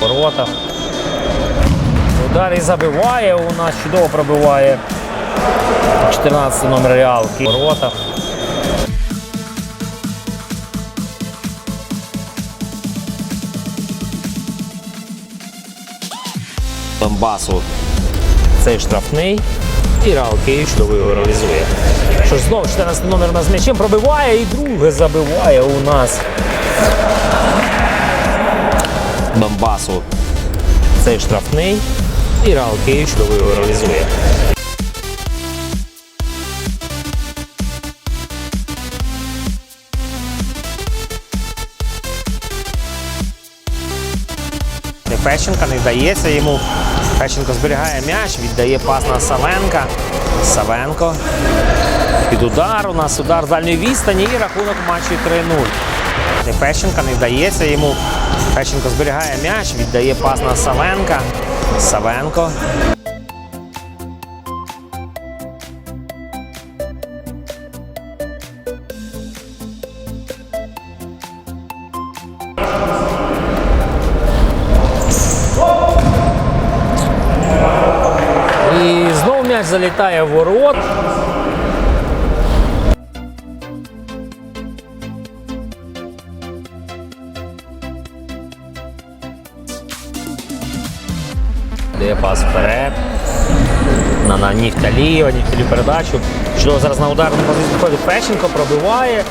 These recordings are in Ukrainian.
Ворота. Удар і забиває. У нас чудово пробиває 14 номер реалки. Ворота. Донбасу цей штрафний. І Реал Київ чудово реалізує. Що ж знову 14 номер з м'ячем пробиває і друге забиває у нас. Донбасу цей штрафний. І Реал Київ чудово його реалізує. Фещенка не вдається йому. Фещенко зберігає м'яч, віддає пас на Савенка. Савенко. Під удар. У нас удар з дальньої відстані і рахунок матчу матчі 3-0. Пещенка не вдається йому. Печенко зберігає м'яч, віддає пас на Савенка. Савенко. М'яч залітає в ворот. Дає пас вперед. На, на Нігталієва, Нігталію передачу. Чудово зараз на ударну позицію виходить Пещенко, пробиває.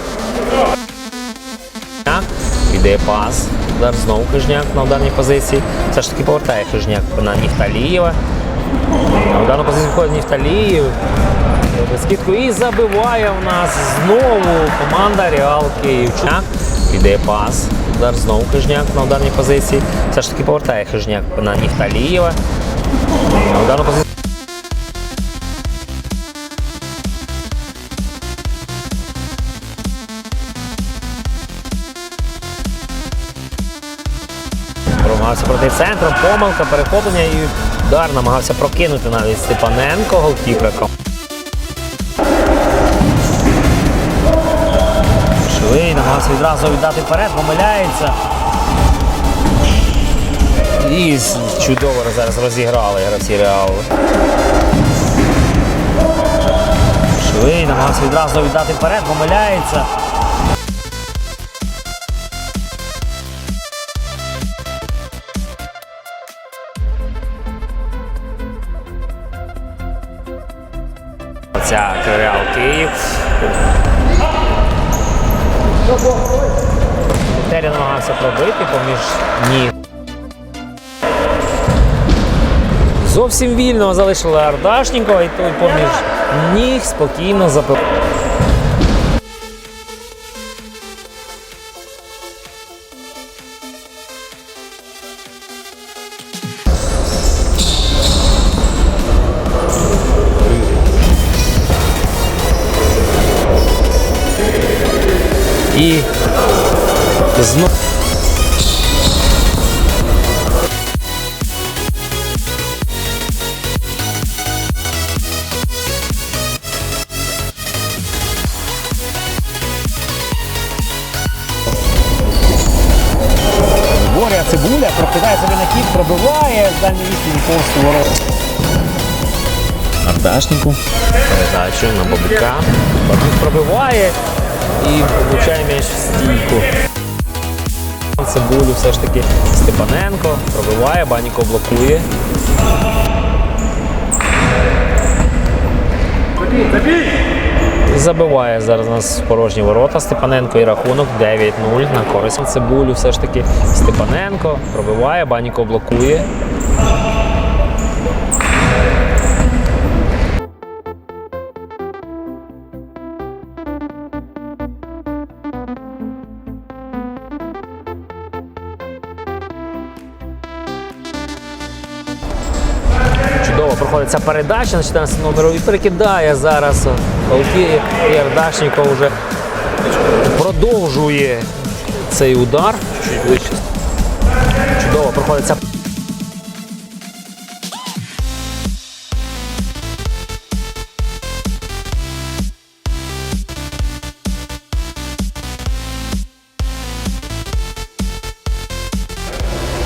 Іде пас. Удар знову Хижняк на ударній позиції. Все ж таки повертає Хижняк на Нігталієва. Ударну позицію виходить Нігталіїв. Робить скидку і забиває в нас знову команда Реал Київчак. Іде пас. Удар знову Хижняк на ударній позиції. Все ж таки повертає Хижняк на Нефталієва. Ударну позицію. Промагався проти центру, помилка, перехоплення і удар намагався прокинути навіть Степаненко голкіпером. Швий намагався відразу віддати вперед, помиляється. І чудово зараз розіграли гравці Реалу. Швий намагався відразу віддати вперед, помиляється. Ця Реал Київ. Тері намагався пробити поміж ніг. Зовсім вільно залишили Ардашнікова і той поміж ніг спокійно запив. І знов. Боря цибуля прокидає себе на кіт, пробиває з дальньої відстані повз. Ардашнику. Передачу на Бабука. Бабук пробиває і получає м'яч в стійку. Цибулю все ж таки Степаненко пробиває, Баніко блокує. Забиває зараз у нас порожні ворота Степаненко і рахунок 9-0 на користь цибулю. Все ж таки Степаненко пробиває, Баніко блокує. Проходить передача на 14 номеру і перекидає зараз Олкіїв і Ардашніков вже продовжує цей удар. Чудово проходиться.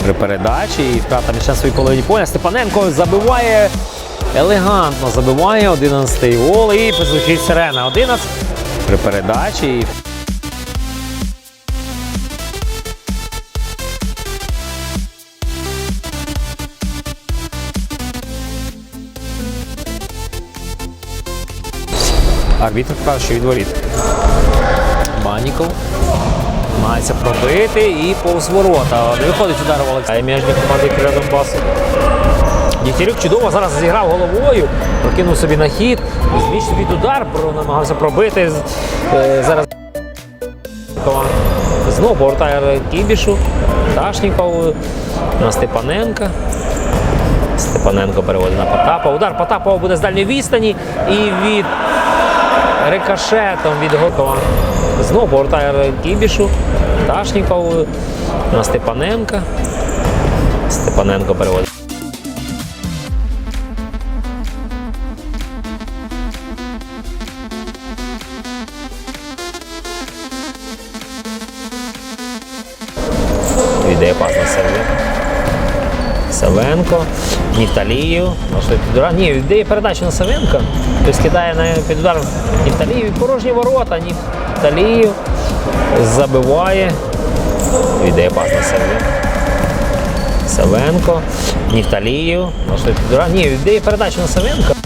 При передачі і втрата м'яча в своїй половині поля. Степаненко забиває елегантно, забиває 11-й гол і звучить сирена. 11 при передачі. Арбітр каже, що від воріт. Баніков. Намагається пробити і повз ворота. Не виходить удар. М'яч для команди Киля Донбасу. Дігтярюк чудово зараз зіграв головою, прокинув собі на хід, зміг собі удар, намагався пробити. Е, Зараз знову повертає Кібішу, Ташніков на Степаненка. Степаненко переводить на Потапа. Удар Потапова буде з дальньої відстані і від рикошетом від Готова. Знову повертає Кібішу, Ташніков на Степаненка. Степаненко переводить. Савенко, під. Ні, віддає передачу на Савенка. Тобто кидає на під удар Ніталію. Порожні ворота. Ніталію забиває. Віддає пас на. Савенко. Можливо, під. Ні, віддає передачу на Савенка.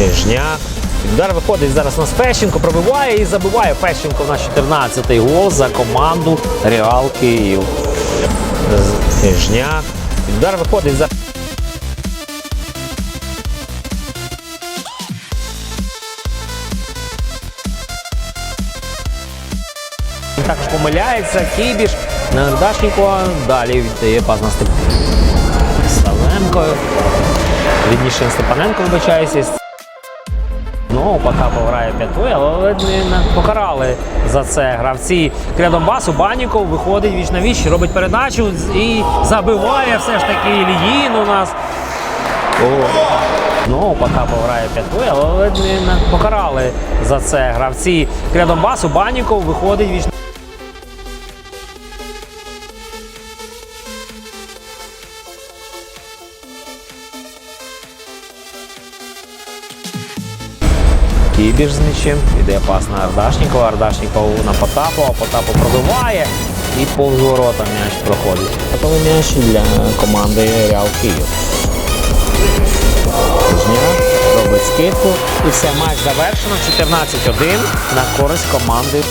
Тижняк. Удар виходить зараз на Фещенко, пробиває і забиває Фещенко на 14-й гол за команду Реал Київ. Тижняк. Удар виходить за. Також помиляється, Кібіш на Дашнікова. Далі віддає пас на Степ- Савенко. Відніше на Степаненко вибачається. Знову Потапов грає п'ятою, але не покарали за це гравці Киля Донбасу. Баніков виходить віч на віч, робить передачу і забиває все ж таки Ільїн у нас. О, Знову Потапов грає п'ятою, але не покарали за це гравці Киля Донбасу. Баніков виходить віч Кібіш з нічим. іде пас на Ардашнікова, Ардашнікова на Потапова, Потапов пробиває і повз ворота м'яч проходить. Готовий м'яч для команди Реал Київ. Робить скидку і все, матч завершено. 14-1 на користь команди.